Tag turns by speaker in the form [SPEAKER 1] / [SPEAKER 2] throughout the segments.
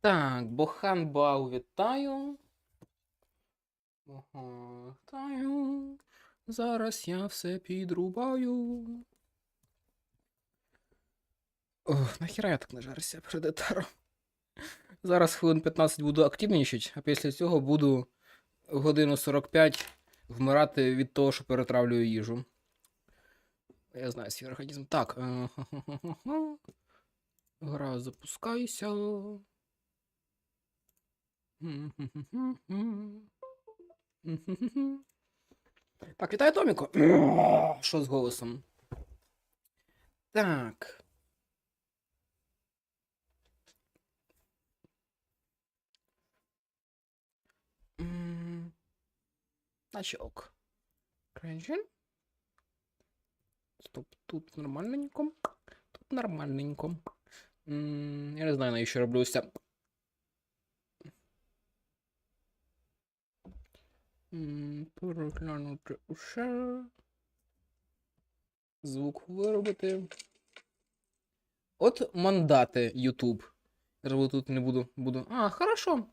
[SPEAKER 1] Так, Бохан Бау, вітаю. Ага, Вітаю. Зараз я все підрубаю. Ох, нахіра я так нажарився перед етером. Зараз хвилин 15 буду активнічати, а після цього буду годину 45 вмирати від того, що перетравлюю їжу. Я знаю свій організм. Так. е. Гра запускайся. Так, вітаю Томіко. Що з голосом? Так. Наче ок. Кренжін. Стоп, тут нормальненько. Тут нормальненько. М, Я не знаю, навіщо роблю ось це. М, усе. Звук виробити. От мандати YouTube. Я тут не буду. буду. А, хорошо.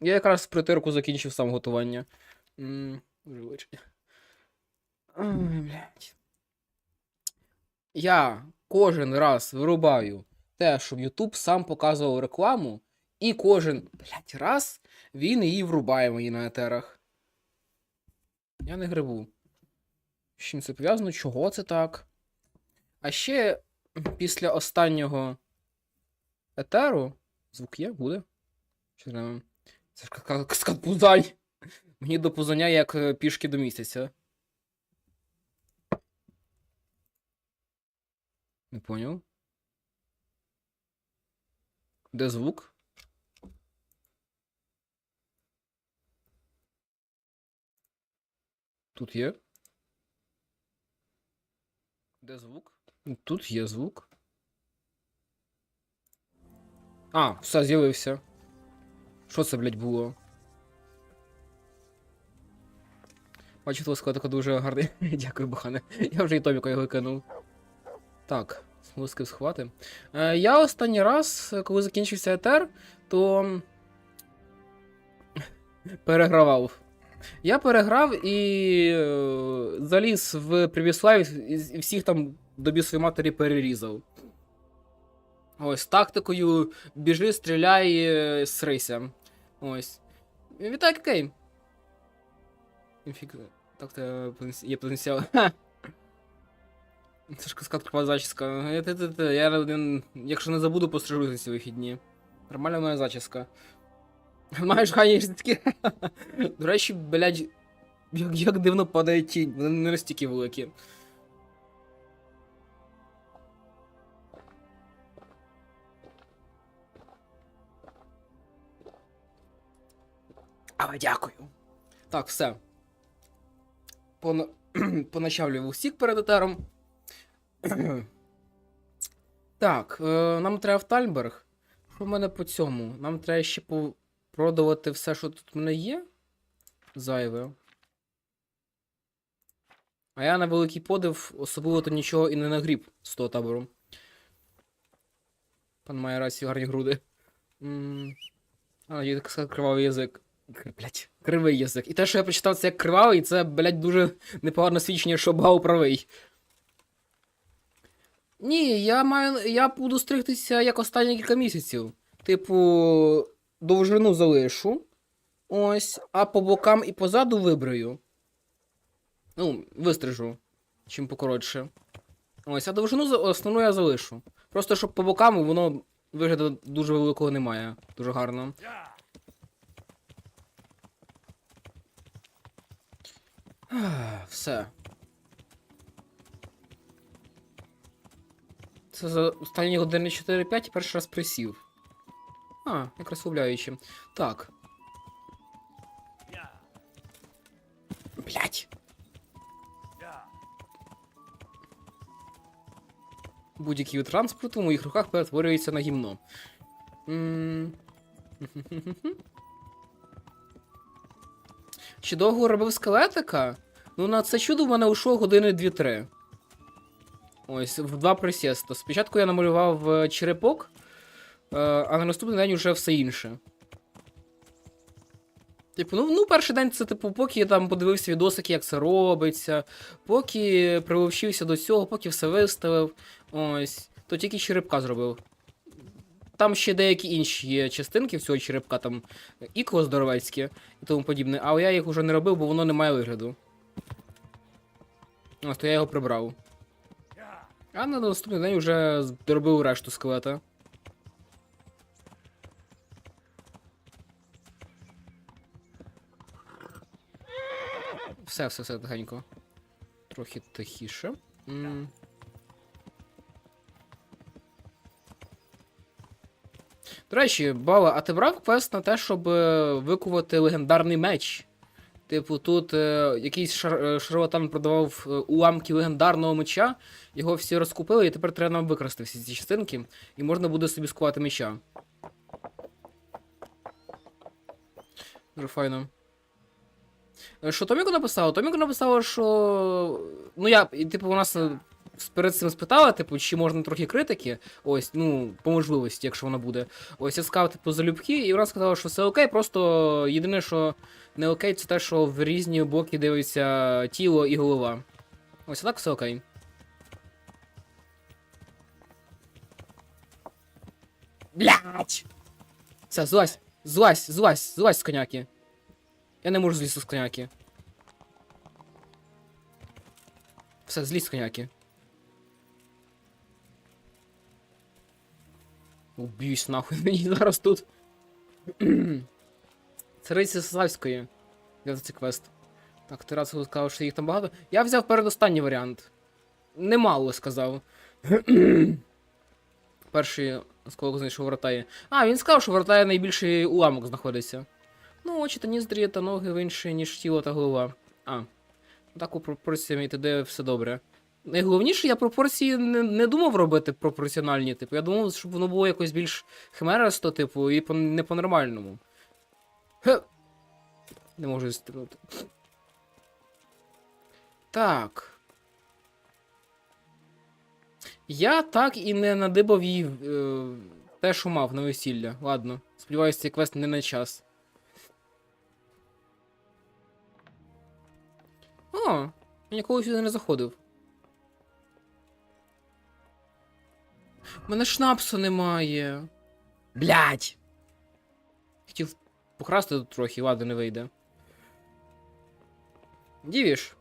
[SPEAKER 1] Я якраз притирку закінчив сам готування. М. Ой, блядь. Я кожен раз вирубаю те, щоб YouTube сам показував рекламу, і кожен, блядь, раз він її врубає мені на етерах. Я не грибу. З чим це пов'язано? Чого це так? А ще після останнього етеру. Звук є? Буде? Чи треба? Це ж ка- скат пузань. Мені до пузання як е, пішки до місяця. Не поняв. Де звук? Тут є. Де звук? Тут є звук. А, все, з'явився. Що це, блядь, було? Бачу, твого складика дуже гарний. Дякую, бахане. Я вже і Томіка його кинув. Так, смузки схвати. Е, я останній раз, коли закінчився етер, то. Перегравав. Я переграв і е, заліз в Previous і всіх там до бісової матері перерізав. Ось, тактикою біжи, стріляй, е, срися. Ось. Вітаю, Кей. Так, то є потенціал. Це ж каскад крова зачіска. Е, Я, один- якщо не забуду, пострижусь на ці вихідні. Нормальна моя зачіска. Маєш гані такі. До речі, блядь, як, як дивно падає тінь, вони не настільки великі. Але дякую. Так, все. Пона... Поначавлюю усіх перед етером. так, е, нам треба в Тальберг. Що в мене по цьому? Нам треба ще продавати все, що тут в мене є. Зайве. А я на великий подив особливо то нічого і не нагріб з того табору. Пан має рацію гарні груди. М, А, так сказати, кривавий язик. Блять, кривий язик. І те, що я прочитав це як кривавий, це, блять, дуже непогане свідчення, що Бау правий. Ні, я маю. Я буду стригтися як останні кілька місяців. Типу, довжину залишу. Ось, а по бокам і позаду вибрию. Ну, вистрижу, чим покоротше. Ось, а довжину основну я залишу. Просто щоб по бокам воно вигляду дуже великого немає. Дуже гарно. Все. Це за останні години 4-5 і перший раз присів. А, як розслабляюче. Так. Блять. Будь-який вид транспорту в моїх руках перетворюється на гімно. Чи довго робив скелетика? Ну, на це чудо в мене ушло години 2-3. Ось, в два присіста. Спочатку я намалював е, черепок, е, а на наступний день вже все інше. Типу, ну, ну, перший день це, типу, поки я там подивився відосики, як це робиться, поки прилучився до цього, поки все виставив. Ось. То тільки черепка зробив. Там ще деякі інші є частинки в цього черепка, там ікло здоровецьке і тому подібне, але я їх вже не робив, бо воно не має вигляду. Ось, то я його прибрав. А на наступний день вже доробив решту скелета. Все, все, все, тихенько. Трохи тихіше. М. До речі, Бала, а ти брав квест на те, щоб е, викувати легендарний меч? Типу, тут е, якийсь шар, е, шарлатан продавав е, уламки легендарного меча, його всі розкупили, і тепер треба нам викрасти всі ці частинки, і можна буде собі скувати меча. Дуже файно. Е, Що Томіко написала? Томіко написала, що. Ну я, типу, у нас перед цим спитала, типу, чи можна трохи критики. Ось, ну, по можливості, якщо вона буде. Ось я сказав, типу, залюбки, і вона сказала, що все окей, просто єдине, що не окей, це те, що в різні боки дивиться тіло і голова. Ось так все окей. Блять! Все, злазь, злазь, злазь, злазь з коняки. Я не можу злізти з коняки. Все, злізь з. Уб'юсь нахуй мені зараз тут. Цариці Славської. Я за цей квест. Так, ти раз сказав, що їх там багато. Я взяв передостанній варіант. Немало сказав. Перший осколок знайшов в Ротаї. А, він сказав, що в Ротаї найбільший уламок знаходиться. Ну, очі та ніздрі та ноги в інші, ніж тіло та голова. А. Так у пропорціями і т.д. все добре. Найголовніше, я пропорції не, не думав робити пропорціональні, типу. Я думав, щоб воно було якось більш химерасто, типу, і по, не по-нормальному. Не можу стрілити. Так. Я так і не надибав їй е, те, що мав на весілля. Ладно. Сподіваюся, цей квест не на час. О, я ніколи сюди не заходив. Мене шнапсу немає. Блять. Хотів покрасти тут трохи, ладно, не вийде. Дівіш,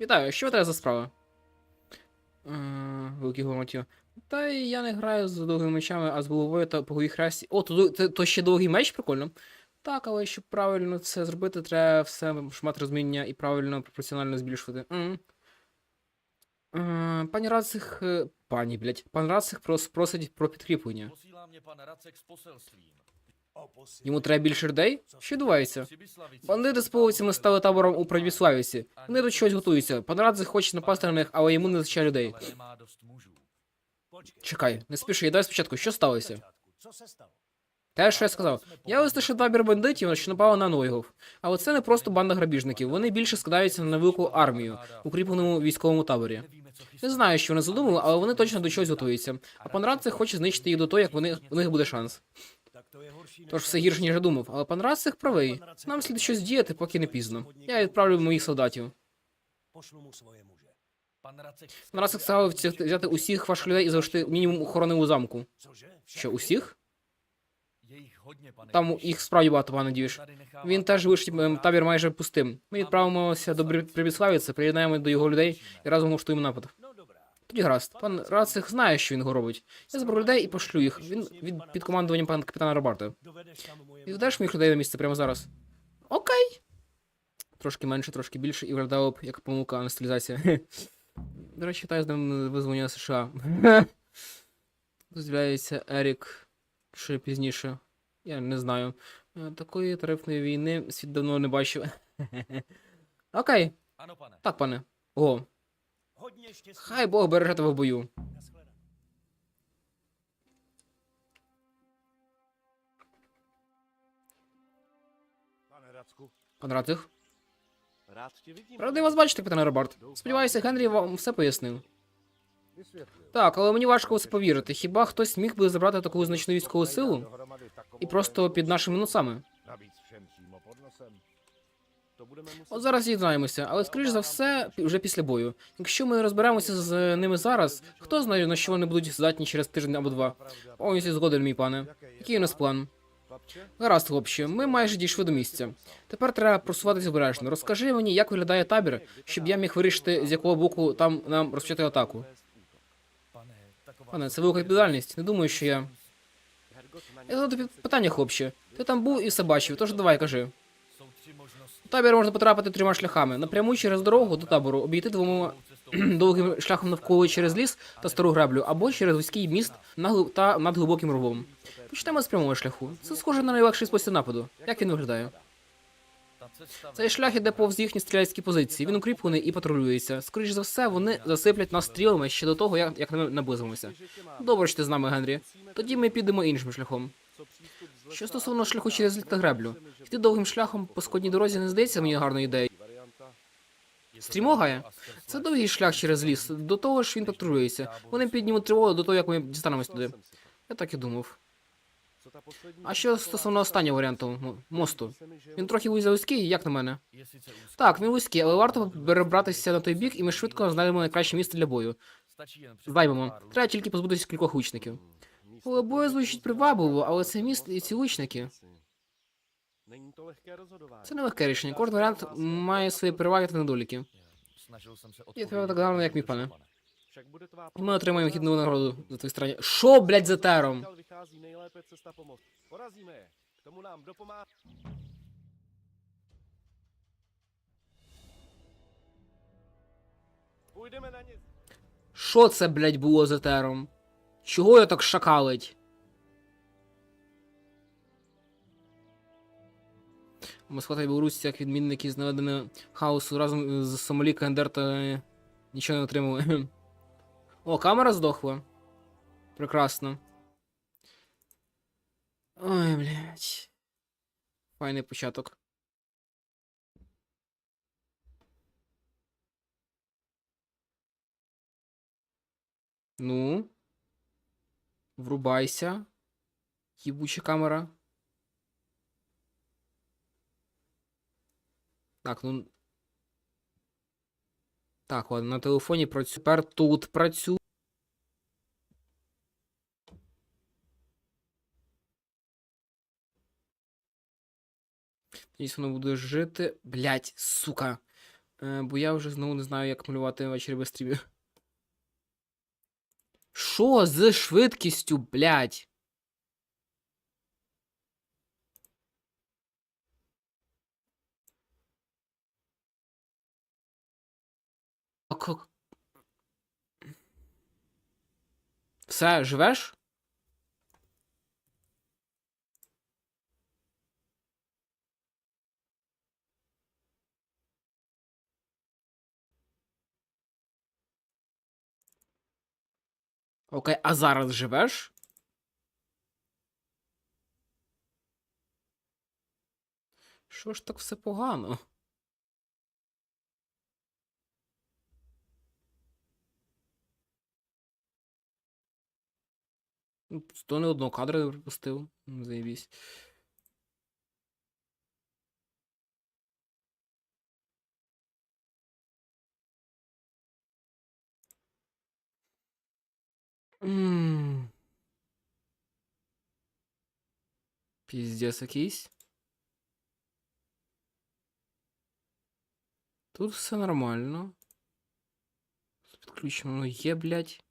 [SPEAKER 1] вітаю, що тебе за справа? Е, Великий гомотів. Та я не граю з довгими мечами, а з головою та по голові хресті. О, то, то, то ще довгий меч, прикольно. Так, але щоб правильно це зробити, треба все шмат розміння і правильно пропорціонально збільшувати. М. Пані Рацих. е, Пані, блять. Пан Рацих прос, просить про підкріплення. Йому треба більше людей? Що відбувається? Бандити з полицями стали табором у
[SPEAKER 2] velkou
[SPEAKER 1] Правіславіці. Вони до чогось готуються. Пан Радзих хоче напасти на них, але йому не вистачає людей. Чекай, не спіши, я дай спочатку, що сталося? Те, що я сказав. Я вистачив табір бандитів, що напали на Нойгов. Але це не просто банда грабіжників. Вони більше складаються на невелику армію, укріпленому військовому таборі. Не знаю, що вони задумали, але вони точно до чогось готуються. А пан Радцих хоче знищити їх до того, як вони, у них буде шанс. Тож все гірше, ніж я думав. Але пан Радцих правий. Нам слід щось діяти, поки не пізно. Я відправлю моїх солдатів. Пан Радцих сказав взяти усіх ваших людей і залишити мінімум охорони у замку. Що, усіх? Там їх справді багато, пане Дівіш. Він теж ем, табір майже пустим. Ми відправимося до Прибіславіці, приєднаємо до його людей і разом влаштуємо напад. Тоді гаразд. Пан Рацих знає, що він робить. Я зберу людей і пошлю їх. Він від під командуванням пана капітана Робарта. Відведеш моїх людей на місце прямо зараз. Окей. Трошки менше, трошки більше, і виглядало б як помилка, а не стилізація. До речі, вітаю з ним визволення США. Тут з'являється Ерік ще пізніше. Я не знаю. Е, Такої тарифної війни світ давно не бачив. Окей, так, пане. О,
[SPEAKER 3] Hodně štěstí.
[SPEAKER 1] хай Бог береже тебе в бою. Пан
[SPEAKER 4] vidím.
[SPEAKER 1] Радий вас бачити, капітане Робарт. Сподіваюся, Генрі вам все пояснив. Так, але мені важко це повірити. Хіба хтось міг би забрати таку значну військову силу і просто під нашими носами? От зараз дізнаємося, але скоріш за все, вже після бою. Якщо ми розберемося з ними зараз, хто знає, на що вони будуть здатні через тиждень або два. Повністю згоден, мій пане. Який у нас план? Гаразд, хлопче, ми майже дійшли до місця. Тепер треба просуватися обережно. Розкажи мені, як виглядає табір, щоб я міг вирішити, з якого боку там нам розпочати атаку. Пане, це велика відповідальність. Не думаю, що я. Я задав тобі питання, хлопче. Ти там був і все бачив, тож давай кажи. У табір можна потрапити трьома шляхами: напряму через дорогу до табору, обійти двома довгим шляхом навколо через ліс та стару греблю, або через вузький міст та над глибоким ровом. Почнемо з прямого шляху. Це схоже на найлегший спосіб нападу. Як він виглядає? Цей шлях іде повз їхні стрілецькі позиції. Він укріплений і патрулюється. Скоріше за все, вони засиплять нас стрілами ще до того, як, як ми наблизимося. Добре, що ти з нами, Генрі. Тоді ми підемо іншим шляхом. Що стосовно шляху через греблю, йти довгим шляхом по сходній дорозі не здається мені гарною ідеєю. Стрімогає? Це довгий шлях через ліс. До того ж він патрулюється. Вони піднімуть тривогу до того, як ми дістанемось туди. Я так і думав. А що стосовно останнього варіанту мосту? Він трохи вузький, як на мене. Так, він вузький, але варто перебратися на той бік, і ми швидко знайдемо найкраще місце для бою. Займемо. Треба тільки позбутися кількох лучників. Поле бою звучить привабливо, але це міст і ці лучники. Це нелегке рішення. Кожен варіант має свої переваги та недоліки.
[SPEAKER 2] Snažil jsem se
[SPEAKER 1] Je to
[SPEAKER 2] odpovědět
[SPEAKER 1] tak І ми отримаємо хідну нагороду за твої старання. Що, блядь, за тером? Що це, блядь, було за тером? Чого я так шакалить? Москва та Білорусь, як відмінники з наведення хаосу разом з Сомалі, та е, нічого не отримали. О, камера здохла. Прекрасно. Ой, блядь. Файний початок. Ну. Врубайся. Їбуча камера. Так, ну. Так, ладно, на телефоні працюю. Тепер тут працюю. Надіюсь, воно буде жити. Блять, сука. Е, бо я вже знову не знаю, як малювати ввечері без стрімів. Що з швидкістю, блядь? Все, живеш? Окей, а зараз живеш? Що ж так все погано? То не одного кадра пропустив. Ну, Заєбісь. М. Піздець якийсь. Тут все нормально. Підключено є, блядь.